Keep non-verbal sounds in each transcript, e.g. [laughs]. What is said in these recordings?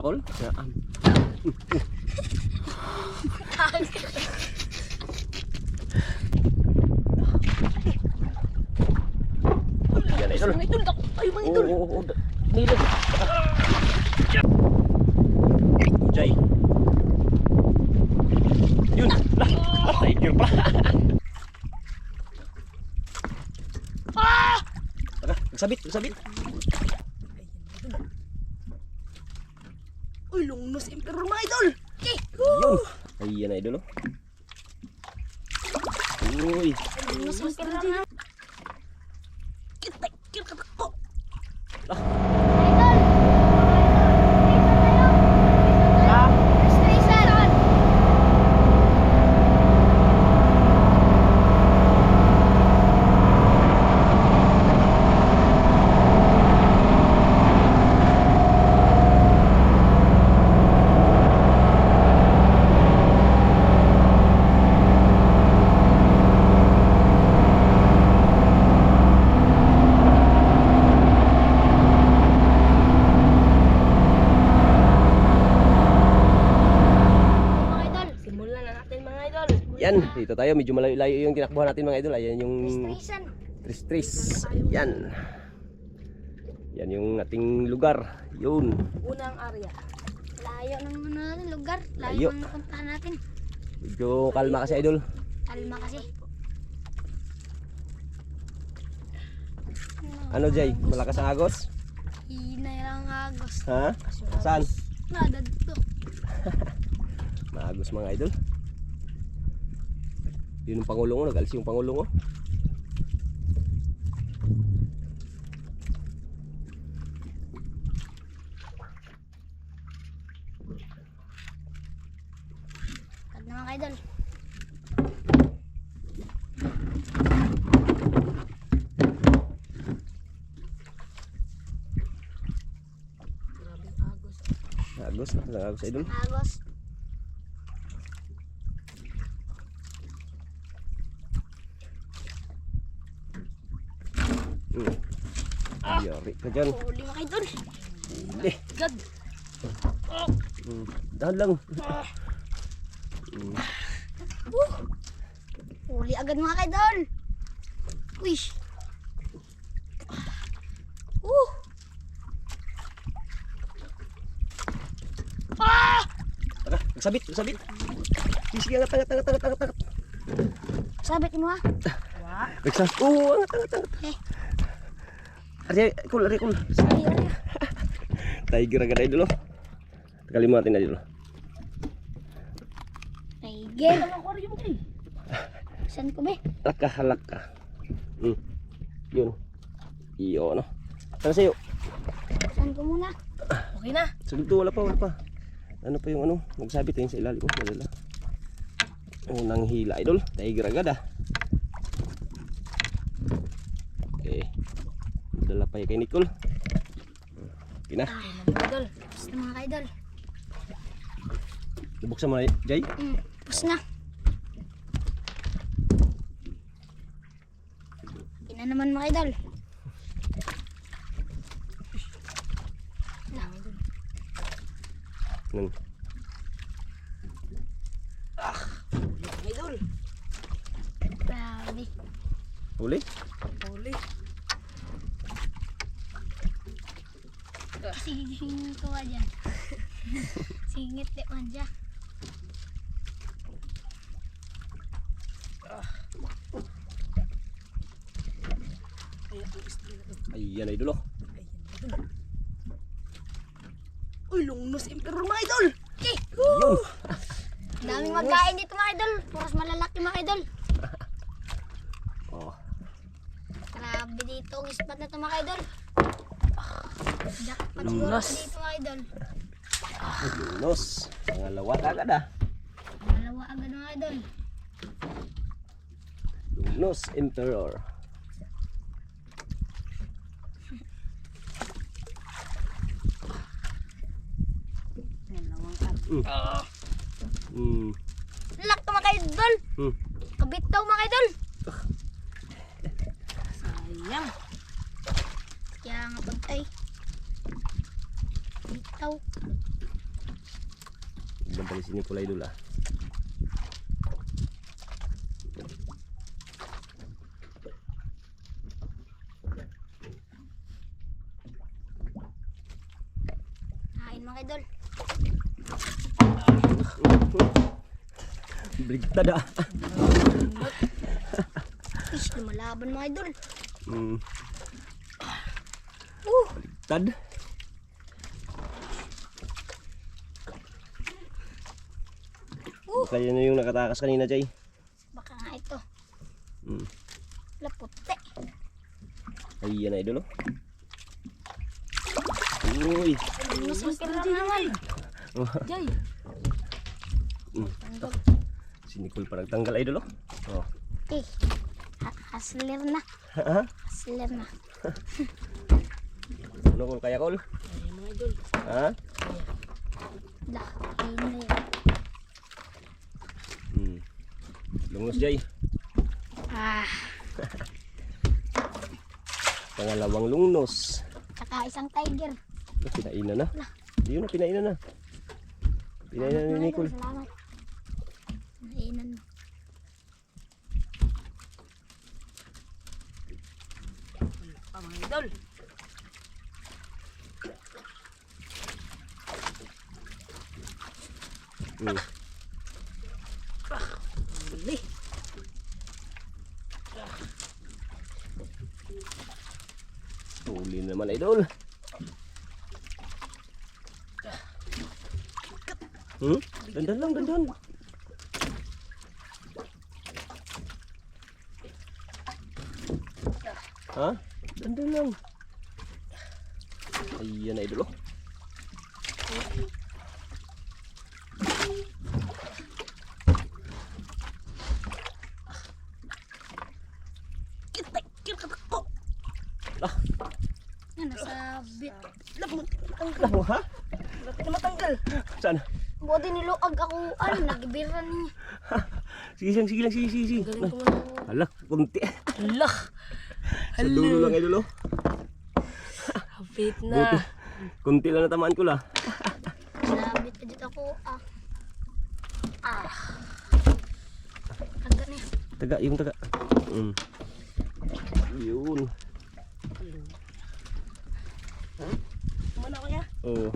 Kol? Saan? Yan, idol. Idol, ay mga idol. Oo, oo, oo. Nilag. Jay. Yun. Lah. Tiger pa. Ah! Tara, magsabit, magsabit. Uy, lungnos emperor mga idol. Eh, Yun. Ayan na idol. oh. Uy. lungnos emperor na. Kita, kita ko. Mga idol, simulan na natin mga idol. Yan, dito tayo. Medyo malayo-layo yung tinakbuhan natin mga idol. Ayan yung tris-tris. Yan. Yan yung ating lugar. Yun. Unang area. Layo naman natin lugar. Layo. Layo ang napuntahan natin. Medyo kalma kasi idol. Kalma kasi. Ano Jay? Malakas ang agos? Hina lang agos. Ha? Saan? Nada dito. [laughs] Maagos mga idol. Yun yung pangulong ko. Nag-alis yung pangulong oh. ko. Tag na mga idol. Grabe agos. Agos. Agos idol. Agos. Hmm. Yari ka dyan. Huli mga idol. Huli. God. Hmm. Dahan lang. Huli agad mga idol. Wish. Uh. Ah! Tara, magsabit, magsabit. Sige, angat, angat, angat, angat, angat. Sabit mo ha. Wa. Nagsas. Oo, angat, angat, angat. Eh. Ari, cool, ari. Ay, ay. Tiger agad idol oh. Kalimutan na. Ay, aquarium eh. Saan ko be? Laka, halaka. Hmm. Yun. Iyo, no? Tara sa'yo. Saan ko muna? Okay na. Saglit to, wala pa, wala pa. Ano pa yung ano? Magsabit tayo sa ilalim. Oh, wala lang. Unang hila, idol. Tiger agad ah. Okay. Yung kay Nicole. Okay na. Ay, idol. Basta mga idol. Buksan mo na, Jay. Hmm. Pus na. Ina naman mga idol. Nun. Mga idol. Grabe. Huli? Huli. Singit ko dyan? [laughs] Singit di man dyan. Ay. Ayan, idol oh. Ay, idol. Uy, lungnos emperor mga idol. Eh, Yun. Daming magkain dito mga idol. Puros malalaki mga idol. [laughs] Oh. Grabe dito ang spot na ito mga idol. Jackpot siguro dito idol. Lunos. Pangalawa agad ah. Dalawa agad mga idol. Lunos Emperor. Dalawang agad. Mm. Mm. Lak to mga idol. Mm. Kabitaw mga idol. sayang. Kaya nga pagtay. Bitaw. Nagmadali si Nicolay ah. Kain mga idol. Brigtad ah. Ish, lumalaban mga idol. Mm. Uh, Tad. Uh. Kaya na yung nakatakas kanina, Jay. baka nga ito. Mm. Laputi. Ayan na idol oh. Uy. Mas impero naman. Jay. Mm. Si Nicole pa nagtanggal idol oh. Oh. Eh, ha- hustler na. Ha? Hustler na. Ano kung kaya kol? Ayan mga idol. Ha? Dah, ayun na yun. Hmm. Lungos Jay. Ah, [laughs] Pangalawang lungnos. saka isang tiger. Oh, pinainan na. Yun na, pinainan na. Salamat, ni Nicole. Salamat. Wala pa mga idol. Hmm. Huli. Huli naman idol. Hmm? Dandan lang, dandan. Ha? Dandan lang. Ayan na idol oh. Kitay, kita ko. Yan, nasa bit. Labot. Ano ha? Lapit na matanggal. Saan? Buti niluag ako. Ano, nagibiran niya. Sige lang, sige lang, sige, sige, sige. Galing ko mo. Hala, kunti. Hala. Sa dulo lang oh. Hapit Buti. na. Kunti lang natamaan ko la. Nabit na dito ako. Ah. Ah. Agad niya. Taga, yung taga. Mm. Yun. Mana ko ya? Oh.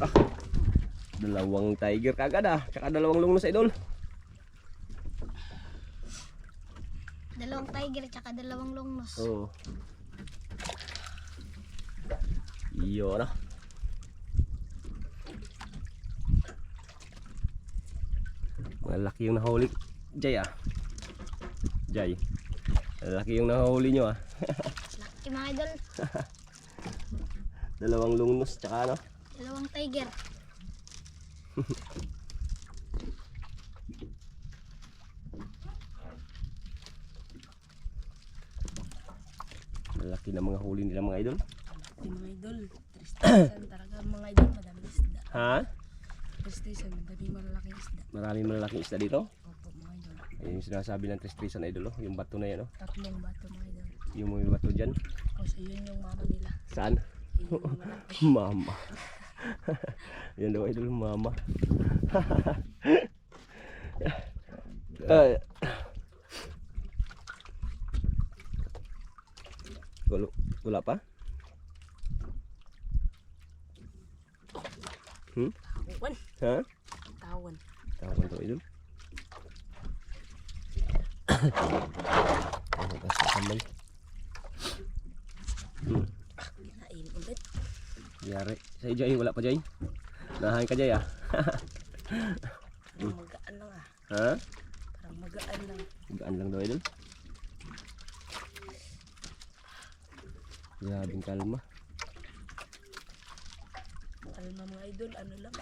Ah. Dalawang tiger kagad ah. Tsaka dalawang lungnos idol. Dalawang tiger tsaka dalawang longnos. Oh. Yun ah. Malaki yung nahuli. Jay ah. Jay. Malaki yung nahuli nyo ah. [laughs] Laki mga idol. [laughs] Dalawang lungnos tsaka ano. Dalawang tiger. [laughs] Malaki na mga huli nila mga idol. Di mga idol. Tristan [coughs] talaga mga idol. Madami isda. Ha? Tristan, madami malalaking isda. Maraming malalaking isda dito. Opo mga idol. Ayun yung sinasabi ng Tristrisan idol oh. Yung bato na yan oh. Tatlong bato mga idol. Yung may bato dyan. O so yun yung mama nila. Saan? Mama. [laughs] Yan daw idol, mama. [laughs] Ay. Gulo, gula pa? Hmm? Tawan. Ha? Tawan. Tawag to idol. [coughs] Ang gas sa kamay. Yari. Sa Jay, wala pa Jay. Nahain ka Jay ah. Parang magaan lang ah. Ha? Parang magaan lang. Gaan lang daw idol. Grabing kalma. Kalma mga idol. Ano lang.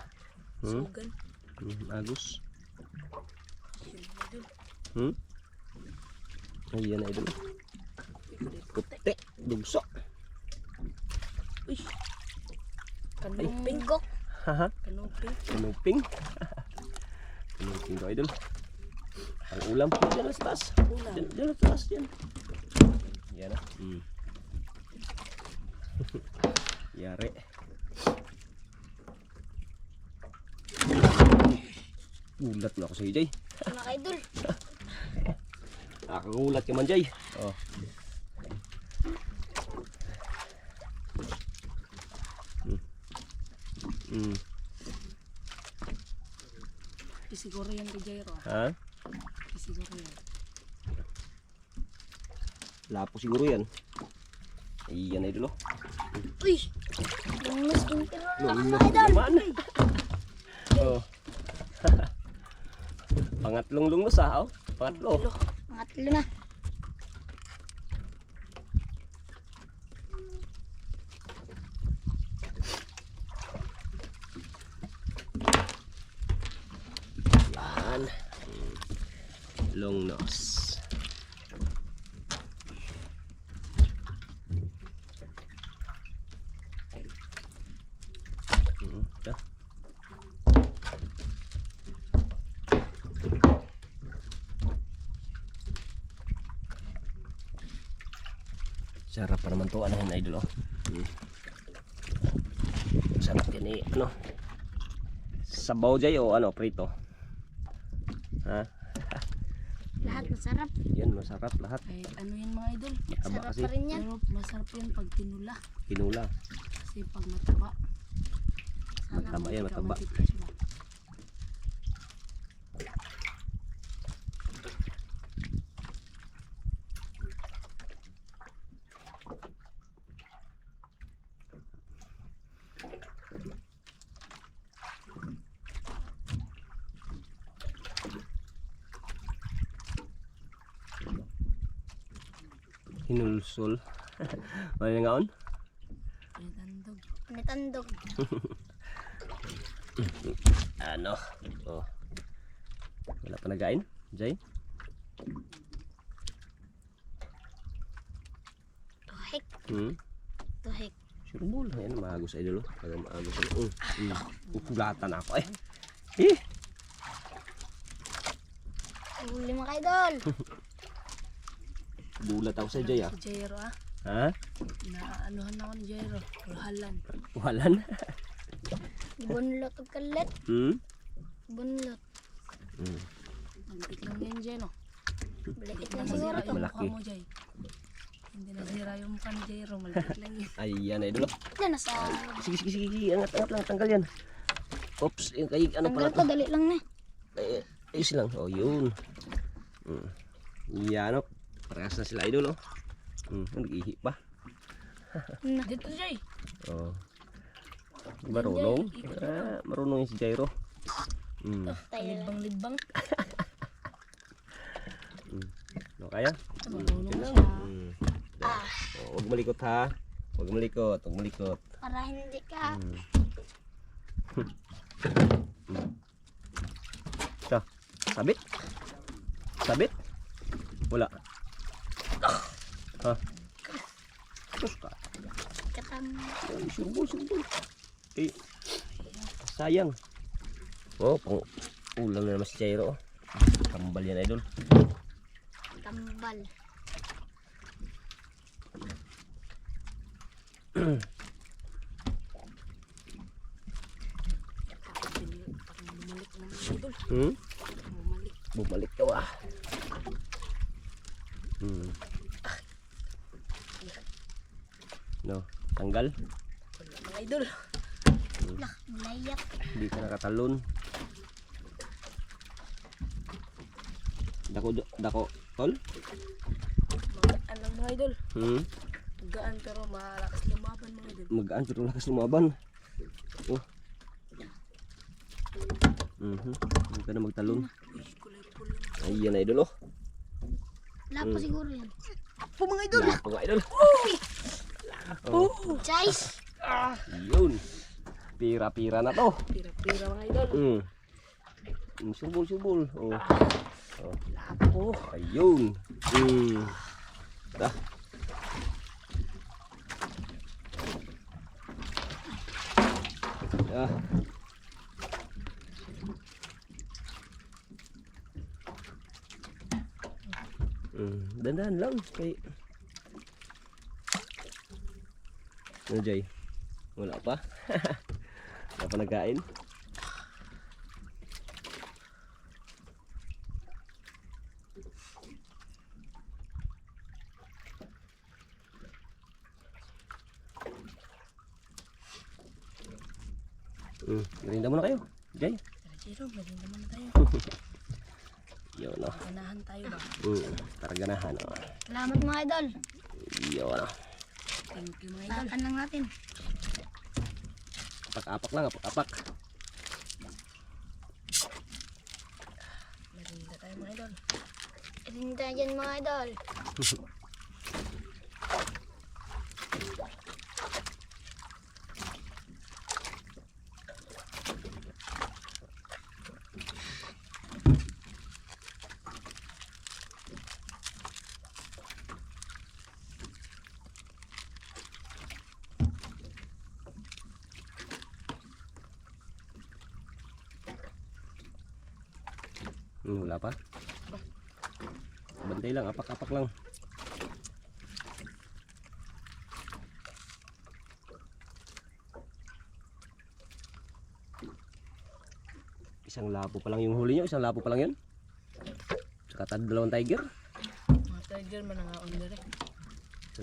Hmm? Sugan. Hmm. Yun idol. Hmm? Ayan idol. Kanuping. Kanuping [laughs] daw idol. Ang ulam. Diyan lang sa taas. Diyan lang sa taas. Diyan. Yan na. Hmm. [laughs] Yari. Gulat na ako sa'yo, Jay. Mga idol. [laughs] Nakagulat ka man, Jay. Oh. Mm. Mm. Isiguro yan kay Jairo. Ha? Isiguro yan. Lapo siguro yan. Ayan, idol, oh. Uy! Yung mas intiro na Lungos mga idol. Oh. [laughs] Pangatlong lungos ah, oh. Pangatlo. Mga tilo na. Yan. Long nose. Sarap pa naman to ano yan idol oh. Mm. Sarap yan eh ano. Sabaw jay o ano prito. Ha? Lahat masarap. Yan masarap lahat. Kahit ano yan mga idol. Mataba Sarap kasi. pa rin yan. Pero masarap yan pag tinula. Kinula. Kasi pag mataba. Mataba yan, mataba. matitis mo. Hinulsol. [laughs] Ano yung ngaon? Pinatandog. Nitandog. [laughs] Ano? Oh. Wala pa nagain? Jay? Tuhik. Hmm? Tuhik. Sure ball. Ayan, maagos idol. oh. Taga maagos. Oh. Mm. Ukulatan ako eh. Eh! Huli mga idol. [laughs] Bulat ako sa Jay ah. Si Jairo ah. Ha? Naanuhan ako ni Jairo. Ruhalan. Walan? Bunlot og kalit. hmm? Bunlot. Hmm. Mantik lang yan Jay no. Balakit lang siguro Nasira to. yung Malaki. mukha mo Jay. Hindi nasira yung mukha ni Jairo. Malaki lang yan. [laughs] Ayan. Diyan na sa... Sige, sige, sige. Angat, angat lang. Tanggal yan. Oops. Yung kay, ano Tanggal pala to, to? dali lang na. Eh, ayos lang. Oh, yun. Mm. Yan, oh. Parehas na sila, idol, oh. Mm, nag-ihi pa. Dito Jay. Oh. Marunong. Ah, marunong yung si Jairo. Mm. Tayo lang. Lidbang-lidbang. No, kaya? Marunong Yun na lang. siya. Mm. Ah, Oh, huwag malikot ha. Huwag malikot. Huwag malikot. para hindi ka... Mm. mm. Sabit? Sabit? Wala. Ha? Sus ka. Katam... Sumbol. Eh, sayang. Oh, pang ulam na naman si Jairo. Kambal yan, idol. Tambal. Hmm? Bumalik. Bumalik ka ah. Hmm. No, tanggal. Mga idol. Lah, layak. Hindi ka nakatalon. Dako, dako, tol? Magaan lang mga idol. Hmm? Gaan pero malakas lumaban mga idol. Magaan pero lakas lumaban. Oh. Mhm. Hindi ka na magtalon. Uy. Ayan, idol oh. Lapo siguro yan. Po mga idol. Lapo nga, idol. Oh. Guys! Yun. Pira-pira na to. Pira-pira mga idol. Mm. Mm, Subol, subol. Oh. Oh. Lapo. Ayun. Mm. Da. Ah. Mm, dandan lang kay Ano Jay? Wala pa? [laughs] Wala pa nagkain? Hmm, merinda muna kayo, Jay. Tara Jero, merinda muna tayo. [laughs] Yun o. Ganahan tayo ba? Hmm, tara ganahan o. Salamat mga idol. Yun o. Thank you mga idol. Takan lang natin. Apak-apak lang, apak-apak. Merinda tayo mga idol. Itinda dyan mga idol. [laughs] Hmm, wala pa. Lang, apak-apak lang. Isang lapo pa lang yung huli nyo, isang lapo pa lang yun. Saka tad dalawang tiger. Mga tiger manangaon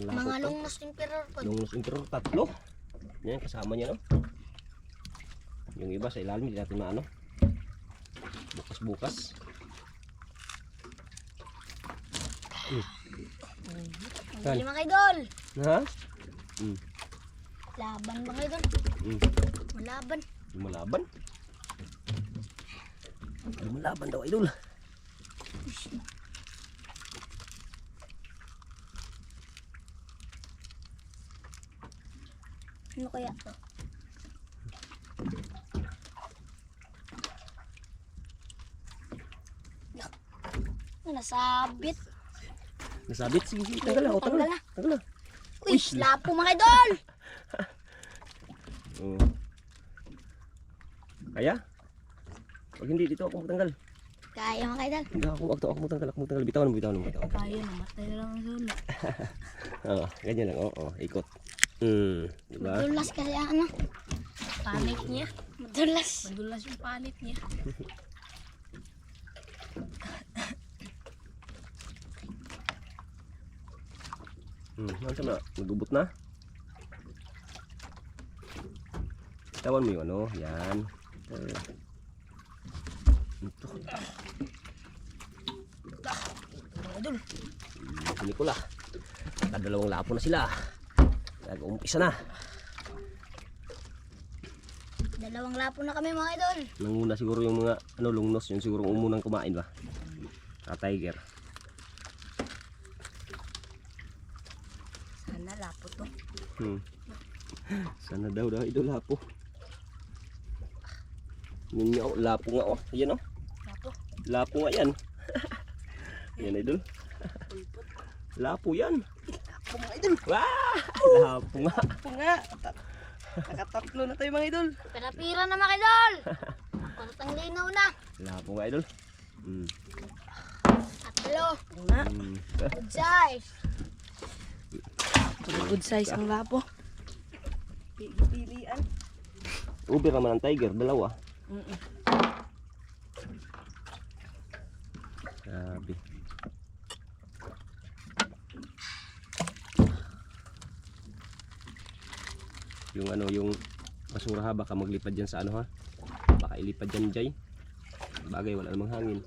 lapo Mga pa. longnos emperor po. Nung emperor tatlo. Yan, kasama niya no. Yung iba sa ilalim, hindi natin maano. Bukas-bukas. Saan? Hindi mga idol. Ha? Laban mga idol. Hmm. Malaban. Lumalaban. Lumalaban daw, idol. Ano kaya to? Nasabit. Nasabit, sige, sige, tanggal na, o, tanggal na. Tanggal na. Uy, lapo mga idol. [laughs] Oo. Kaya? Pag hindi, dito ako magtanggal. Kaya mga idol. Hindi ako, ako, ako magtanggal, ako magtanggal. Bitawan mo, bitawan mo, bitawan mo. Kaya namatay na lang ang sula. [laughs] Oo, ganyan lang, oo, ikot. Hmm, diba? Madulas kasi ang ano. Panik niya. Madulas. Madulas yung panik niya. [laughs] Hmm, ano siya na? Nagubot na? Tawan mo yung ano, yan. Ito, idol. pelikula. Nakadalawang lapo na sila. Nag-umpisa na. Dalawang lapo na kami mga idol. Nanguna siguro yung mga ano lungnos, yun siguro ang umunang kumain ba? Sa tiger. Sana lapo to. Hmm. Sana daw daw ito lapo. Yun nga, oh, lapo nga oh. Yan oh. Lapo. Lapo nga yan. [laughs] yan idol. Lapo yan. Lapo mga idol. Wah! Lapo nga. Lapo nga. Nakatatlo na tayo mga idol. Pira-pira na mga idol. Kuntang linaw na. Lapo nga idol. Hmm. Tatlo. Nga. Good size. Good size ang lapo. Pili-pilian. Uber naman ang tiger, dalawa. Mm-mm. Grabe. Yung ano, yung basura ha, baka maglipad dyan sa ano ha. Baka ilipad dyan Jay. Bagay, wala namang hangin.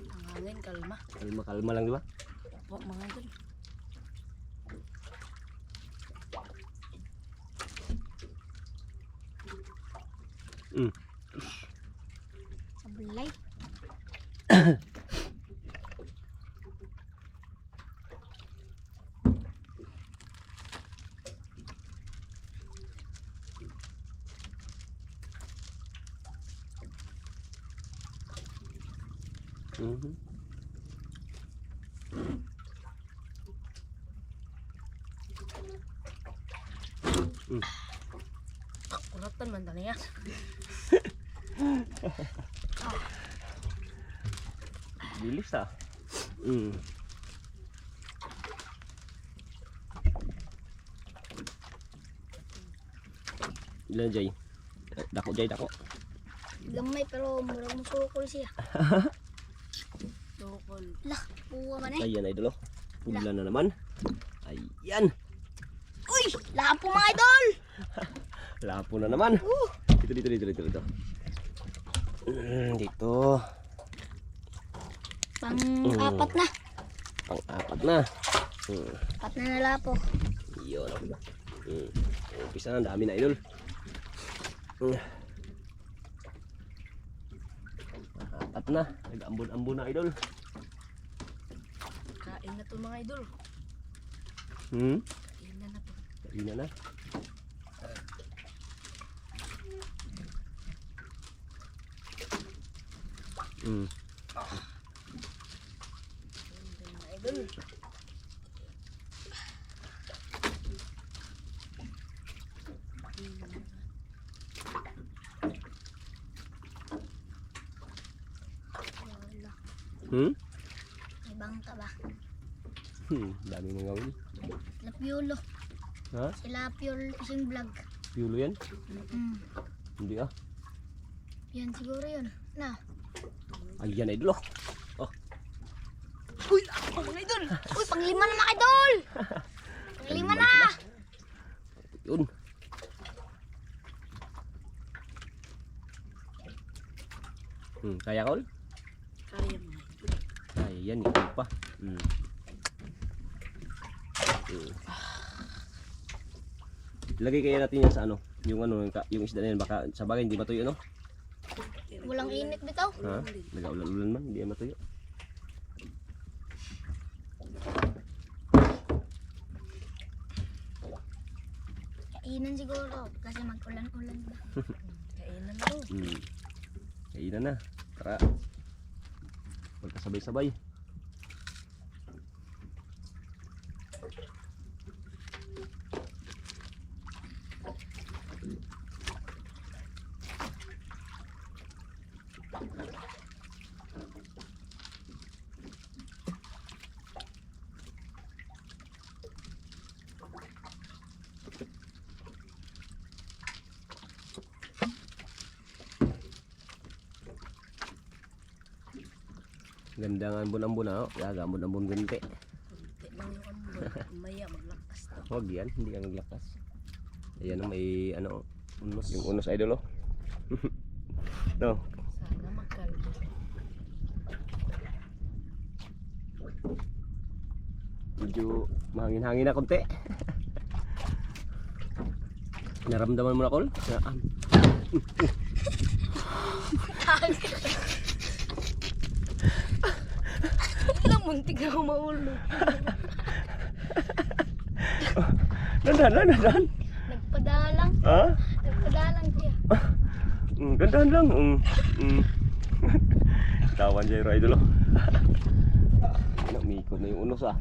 Ang hangin, kalma. Kalma, kalma lang, di ba? Po, mga idol. Mm. Sablay. Mhm. Kuratan man tali ya. Ah. Mm. Ilan Jay? Dako Jay, dako. Gamay pero murag musukol siya. [laughs] Tukol. Lah, buwa man eh. Ayan idol oh. Ulan na naman. Ayan. Uy, lapo mga idol. [laughs] Lapo na naman. Uh, Ito Dito, dito, dito, dito, dito. Mm, dito. Pang Mm. na. Pang-apat na. Mm. Apat na nala po. Yun. Mm. Umpisa na, dami na idol. Mm. Apat na. Nag-ambon-ambon na idol. Kain na to mga idol. Hmm? Kain na na to. Kain na na. Mm. Mga idol. Wala. Hmm? May bangka ba? Hmm, dami mong gawin. Lapiolo. Ha? Sila Piol Fishing Vlog. Piulo yan? Mm. Hindi ah. Yan siguro yun. Na. Ayan idol oh. Uy! Ako mga idol! Uy, panglima na mga idol! [laughs] Panglima na! Yun. Hmm, kaya kol? Kaya idol. Ay, yan, ikaw pa. Hmm. Hmm. Lagay kaya natin yan sa ano, yung ano, yung isda na yan, baka sa bagay hindi matuyo, no? Walang init bitaw. Ha? Nagaulan-ulan man, hindi yan matuyo. Kainan siguro. Kasi mag-ulan-ulan na [laughs] na to. Hmm. Kainan na. Tara. Magkasabay-sabay. Ganda nga ambon-ambon na, oh. Gaga ambon-ambon ganti. Kunti lang yung ambon. Maya maglakas to. Huwag yan, hindi ka naglakas. Ayan oh, may ano, unos. Yung unos idol oh. [laughs] no, Sana magkalbo. medyo mahangin-hangin na konti. [laughs] Naramdaman mo na kol? Na, ah, Ilang muntik na ako maulog. [laughs] dandan lang, dandan. Nagpadalang. Ha? Nagpadalang siya. Mm, dandan lang. Mm, mm. [laughs] Tawan siya yung [laughs] idol umikot na yung unos ah.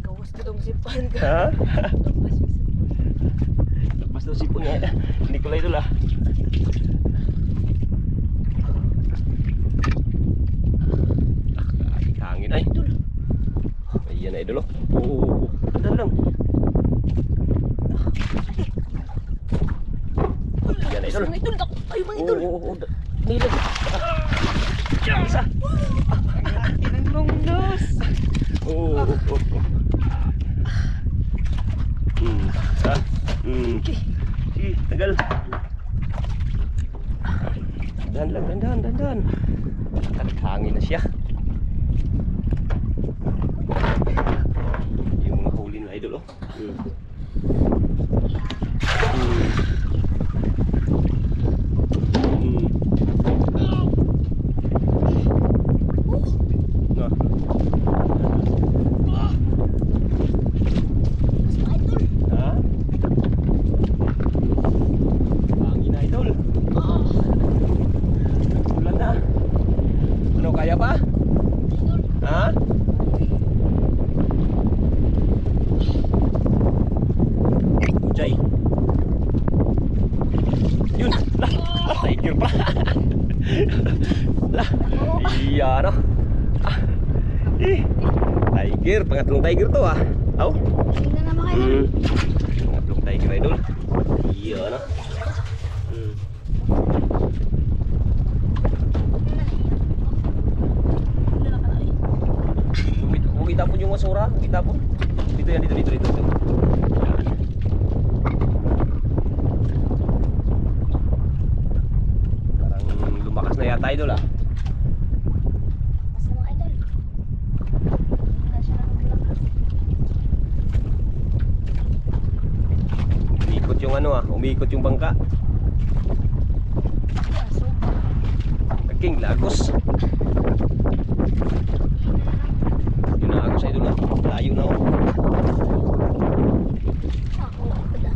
Kawas ko tong sipan ka. Ha? Kawas yung sipan. Basta sipon niya. Hindi ko lang idol. Ah, tiger to ah. Aw. Tingnan naman kayo. Mm. Tatlong tiger ay doon. Iyo ano. Ah. Mm. Kita pun yung masura, kita pun. Dito yan, dito, dito, dito. dito. Parang lumakas na yata idol ah. Umikot yung bangka. Nagking lagos. Yun ang agos idol ah. Layo na oh. Ako, ako da.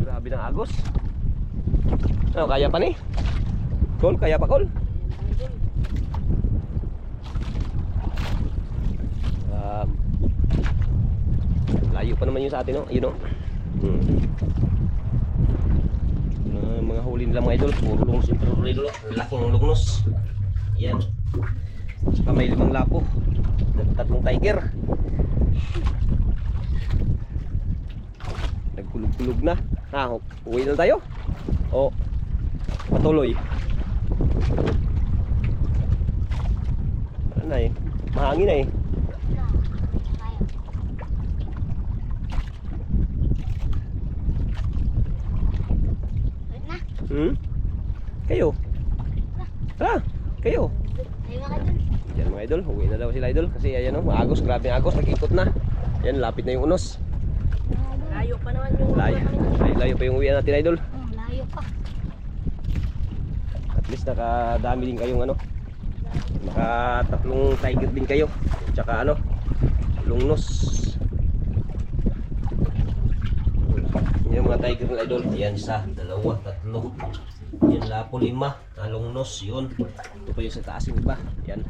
Grabe ng agos. Ano, kaya pa ni? Kol, kaya pa kol? Um, layo pa naman yun no? No? Hmm. Uh, mga huli nila mga idol, puro lungos yung puro idol, oh. laking lungnos. Yan. Saka may limang lapo. Tatlong tiger. Nagkulog-kulog na. Ha, uwi na tayo? O, patuloy. Ano na eh? Mahangin na eh. Na. Kaya. Ulit na. Hmm? Kayo? Tara, kayo. Ayun mga idol. Yan mga idol, uwi na daw sila idol. Kasi ayan o, maagos, grabe ang agos, nag-ikot na. Yan, lapit na yung unos. Layo pa naman yung Layo, layo, layo pa yung uwi natin idol. Hmm, layo pa. At least nakadami din kayong ano. Nakatatlong tiger din kayo. Tsaka ano, lungnos. Yung mga tiger ng idol, yan isa, dalawa, tatlo. Yan lapo lima, ah, lungnos, yun. Ito pa yung sa taas yung iba. Yan,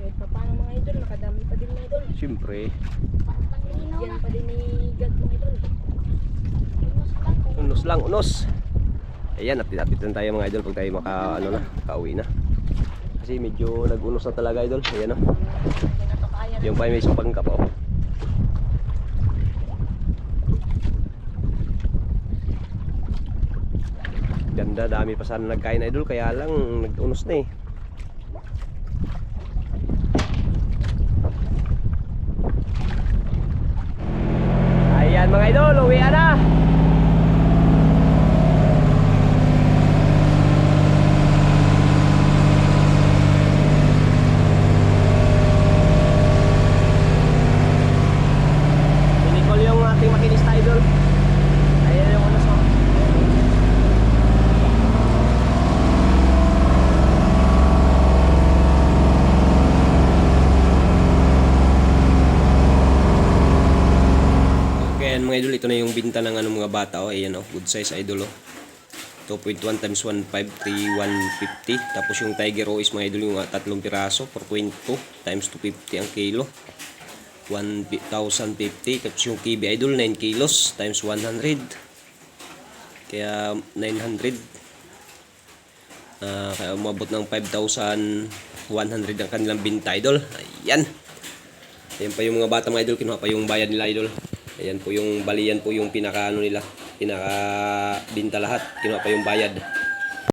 Kahit pa paano mga idol, nakadami pa din mga idol. panglinaw Yan pa din ni God mga idol. Unos lang. unos. Ayan, update lang tayo mga idol pag tayo maka, ano na, kauwi na. Kasi medyo nag-unos na talaga idol. Ayan o. To kaya. Yung pa may isang pangkap oh. Ganda, dami pa sana nagkain idol kaya lang nag-unos na eh. Ayan mga idol, uwi na. Sinicol yung ating makinista idol. Ayan yung unos oh. Okay, ayan mga idol, ito na yung binta ng ano, mga bata oh. Ayan oh, good size idol oh. 2.1 times 1.5, 3,150. Tapos yung Tiger O is mga idol yung tatlong piraso, 4.2 times 250 ang kilo. 1,050. Tapos yung KB Idol, 9 kilos times 100. Kaya 900. Ah, kaya umabot ng 5,100 ang kanilang binta idol. Ayan. Ayan pa yung mga bata mga idol, kinuha pa yung bayad nila idol. Ayan po yung balian po yung pinaka ano nila, pinaka binta lahat. Kinuha pa yung bayad.